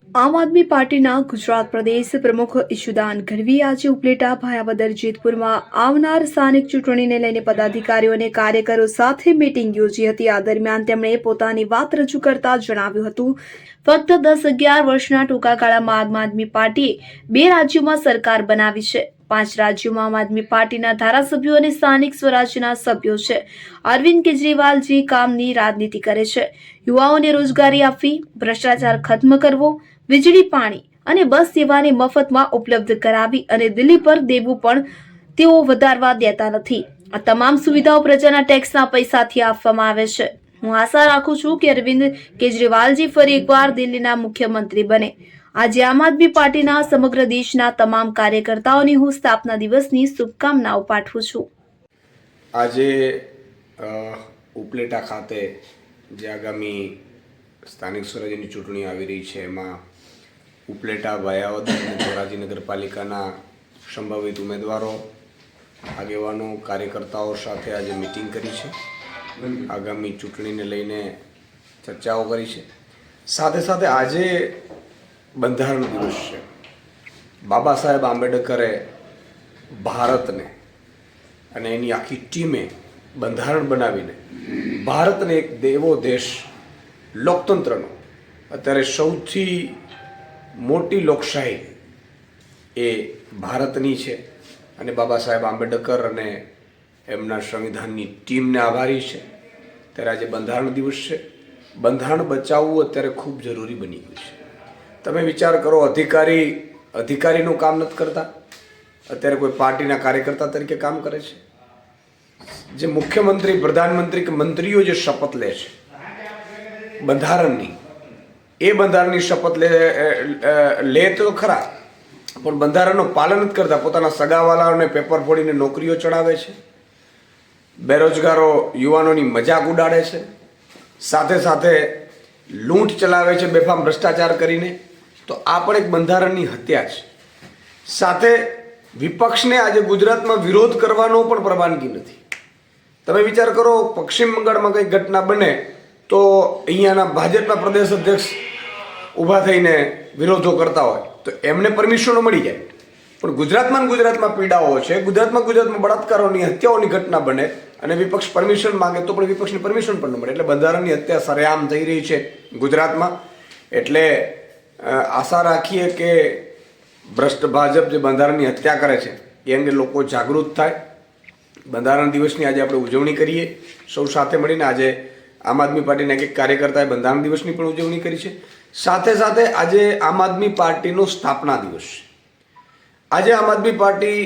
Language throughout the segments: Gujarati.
આમ આદમી પાર્ટીના ગુજરાત પ્રદેશ પ્રમુખ ઈશુદાન ગઢવી આજે ઉપલેટા ભાયાવદર જેતપુરમાં આવનાર સ્થાનિક ચૂંટણીને લઈને પદાધિકારીઓ અને કાર્યકરો સાથે મીટિંગ યોજી હતી. આ દરમિયાન તેમણે પોતાની વાત રજૂ કરતા જણાવ્યું હતું. ફક્ત દસ અગિયાર વર્ષના ટૂંકા ગાળામાં આમ આદમી પાર્ટીએ બે રાજ્યોમાં સરકાર બનાવી છે. પાંચ રાજ્યોમાં આમ આદમી પાર્ટીના ધારાસભ્યો અને સ્થાનિક સ્વરાજ્યના સભ્યો છે. અરવિંદ કેજરીવાલજી કામની રાજનીતિ કરે છે. યુવાઓને રોજગારી આપવી, ભ્રષ્ટાચાર ખત્મ કરવો, વીજળી પાણી અને બસ સેવાને મફતમાં ઉપલબ્ધ કરાવી અને દિલ્હી પર દેવું પણ તેઓ વધારવા દેતા નથી. આ તમામ સુવિધાઓ પ્રજાના ટેક્સના પૈસાથી આપવામાં આવે છે. હું આશા રાખું છું કે અરવિંદ કેજરીવાલજી ફરી એકવાર દિલ્હીના મુખ્યમંત્રી બને. આજે આમ આદમી પાર્ટીના સમગ્ર દેશના તમામ કાર્યકર્તાઓની હું સ્થાપના દિવસની શુભકામનાઓ પાઠવું છું. આજે ઉપલેટા ખાતે જે આગામી સ્થાનિક સ્વરાજ્યની ચૂંટણી આવી રહી છે, એમાં ઉપલેટા વાયાવદ અને ધોરાજી નગરપાલિકાના સંભવિત ઉમેદવારો, આગેવાનો, કાર્યકર્તાઓ સાથે આજે મિટિંગ કરી છે. આગામી ચૂંટણીને લઈને ચર્ચાઓ કરી છે. સાથે સાથે આજે બંધારણ દિવસ છે. બાબા સાહેબ આંબેડકરે ભારતને અને એની આખી ટીમે બંધારણ બનાવીને ભારતને એક દેવો દેશ લોકતંત્રનો, અત્યારે સૌથી મોટી લોકશાહી એ ભારતની છે અને બાબા સાહેબ આંબેડકર અને એમના સંવિધાનની ટીમને આભારી છે. ત્યારે આજે બંધારણ દિવસ છે. બંધારણ બચાવવું અત્યારે ખૂબ જરૂરી બની ગયું છે. તમે વિચાર કરો, અધિકારી, અધિકારીનું કામ નથી કરતા? અત્યારે કોઈ પાર્ટીના કાર્યકર્તા તરીકે કામ કરે છે? જે મુખ્યમંત્રી, પ્રધાનમંત્રી કે મંત્રીઓ જે શપથ લે છે, બંધારણની, એ બંધારણની શપથ લે લે તો ખરા, પણ બંધારણનું પાલન જ કરતા. પોતાના સગાવાલાઓને પેપર ફોડીને નોકરીઓ ચડાવે છે, બેરોજગારો યુવાનોની મજાક ઉડાડે છે, સાથે સાથે લૂંટ ચલાવે છે, બેફામ ભ્રષ્ટાચાર કરીને. તો આ પણ એક બંધારણની હત્યા છે. સાથે વિપક્ષને આજે ગુજરાતમાં વિરોધ કરવાનો પણ પરવાનગી નથી. તમે વિચાર કરો, પશ્ચિમ બંગાળમાં કંઈક ઘટના બને તો અહીંયાના ભાજપના પ્રદેશ અધ્યક્ષ ઊભા થઈને વિરોધો કરતા હોય. તો એમને પરમિશનો મળી જાય. પણ ગુજરાતમાં ગુજરાતમાં પીડાઓ છે, ગુજરાતમાં ગુજરાતમાં બળાત્કારોની, હત્યાઓની ઘટના બને અને વિપક્ષ પરમિશન માંગે તો પણ વિપક્ષની પરમિશન પણ ન મળે. એટલે બંધારણની હત્યા સરેઆમ થઈ રહી છે ગુજરાતમાં. એટલે આશા રાખીએ કે ભ્રષ્ટ ભાજપ જે બંધારણની હત્યા કરે છે, એ અંગે લોકો જાગૃત થાય. બંધારણ દિવસની આજે આપણે ઉજવણી કરીએ. સૌ સાથે મળીને આજે આમ આદમી પાર્ટીના એક કાર્યકર્તાએ બંધારણ દિવસની પણ ઉજવણી કરી છે. સાથે સાથે આજે આમ આદમી પાર્ટીનો સ્થાપના દિવસ છે. આજે આમ આદમી પાર્ટી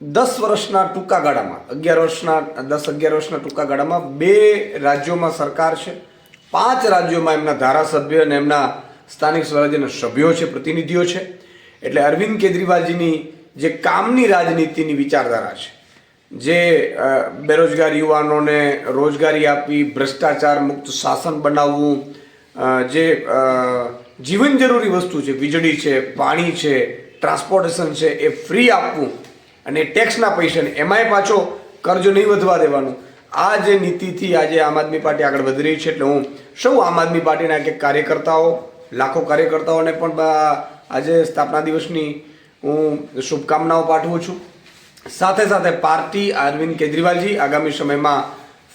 દસ વર્ષના ટૂંકા ગાળામાં અગિયાર વર્ષના, દસ અગિયાર વર્ષના ટૂંકા ગાળામાં બે રાજ્યોમાં સરકાર છે. પાંચ રાજ્યોમાં એમના ધારાસભ્ય અને એમના સ્થાનિક સ્વરાજ્યના સભ્યો છે, પ્રતિનિધિઓ છે. એટલે અરવિંદ કેજરીવાલજીની જે કામની રાજનીતિની વિચારધારા છે, જે બેરોજગાર યુવાનોને રોજગારી આપવી ભ્રષ્ટાચાર મુક્ત શાસન બનાવવું જે જીવન જરૂરી વસ્તુ છે, વીજળી છે, પાણી છે, ટ્રાન્સપોર્ટેશન છે, એ ફ્રી આપવું અને ટેક્સના પૈસાને એમાંય પાછો કરજો નહીં વધવા દેવાનું. આ જે નીતિથી આજે આમ આદમી પાર્ટી આગળ વધી રહી છે, એટલે હું સૌ આમ આદમી પાર્ટીના કે કાર્યકર્તાઓ લાખો કાર્યકર્તાઓને પણ આજે સ્થાપના દિવસની હું શુભકામનાઓ પાઠવું છું. સાથે સાથે પાર્ટી અરવિંદ કેજરીવાલજી આગામી સમયમાં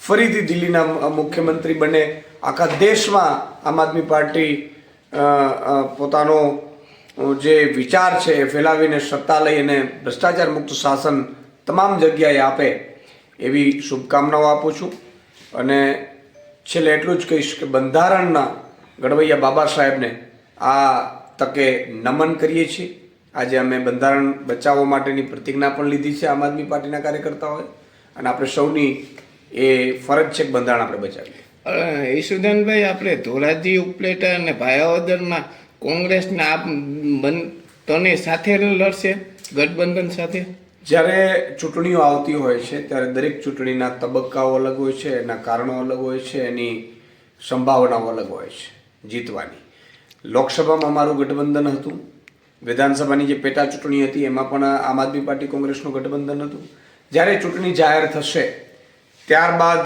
ફરીથી દિલ્હીના મુખ્યમંત્રી બને. આખા દેશમાં આમ આદમી પાર્ટી પોતાનો જે વિચાર છે એ ફેલાવીને સત્તા લઈ અને ભ્રષ્ટાચાર મુક્ત શાસન તમામ જગ્યાએ આપે એવી શુભકામનાઓ આપું છું. અને છેલ્લે એટલું જ કહીશ કે બંધારણના ઘડવૈયા બાબા સાહેબને આ તકે નમન કરીએ છીએ. આજે અમે બંધારણ બચાવવા માટેની પ્રતિજ્ઞા પણ લીધી છે આમ આદમી પાર્ટીના કાર્યકર્તાઓએ. અને આપણે સૌની એ ફરજ છે કે બંધારણ આપણે બચાવીએ. ઈશુદાનભાઈ આપણે ધોરાજી ઉપલેટા અને ભાયાવદરમાં કોંગ્રેસના બન તને સાથે લડશે? ગઠબંધન સાથે? જ્યારે ચૂંટણીઓ આવતી હોય છે ત્યારે દરેક ચૂંટણીના તબક્કાઓ અલગ હોય છે એના કારણો અલગ હોય છે એની સંભાવનાઓ અલગ હોય છે. જીતવાની. લોકસભામાં અમારું ગઠબંધન હતું. વિધાનસભાની જે પેટા ચૂંટણી હતી, એમાં પણ આમ આદમી પાર્ટી કોંગ્રેસનું ગઠબંધન હતું. જ્યારે ચૂંટણી જાહેર થશે, ત્યારબાદ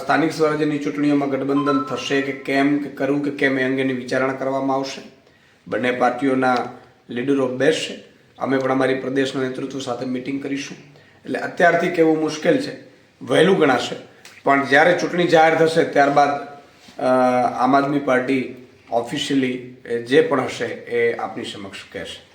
સ્થાનિક સ્વરાજ્યની ચૂંટણીઓમાં ગઠબંધન થશે કે કેમ, કે કરવું કે કેમ એ અંગેની વિચારણા કરવામાં આવશે. બંને પાર્ટીઓના લીડરો બેસશે. અમે પણ અમારી પ્રદેશના નેતૃત્વ સાથે મિટિંગ કરીશું. એટલે અત્યારથી કહેવું મુશ્કેલ છે. વહેલું ગણાશે. પણ જ્યારે ચૂંટણી જાહેર થશે, ત્યારબાદ આમ આદમી પાર્ટી ઓફિશિયલી જે પણ હશે એ આપની સમક્ષ કહેશે.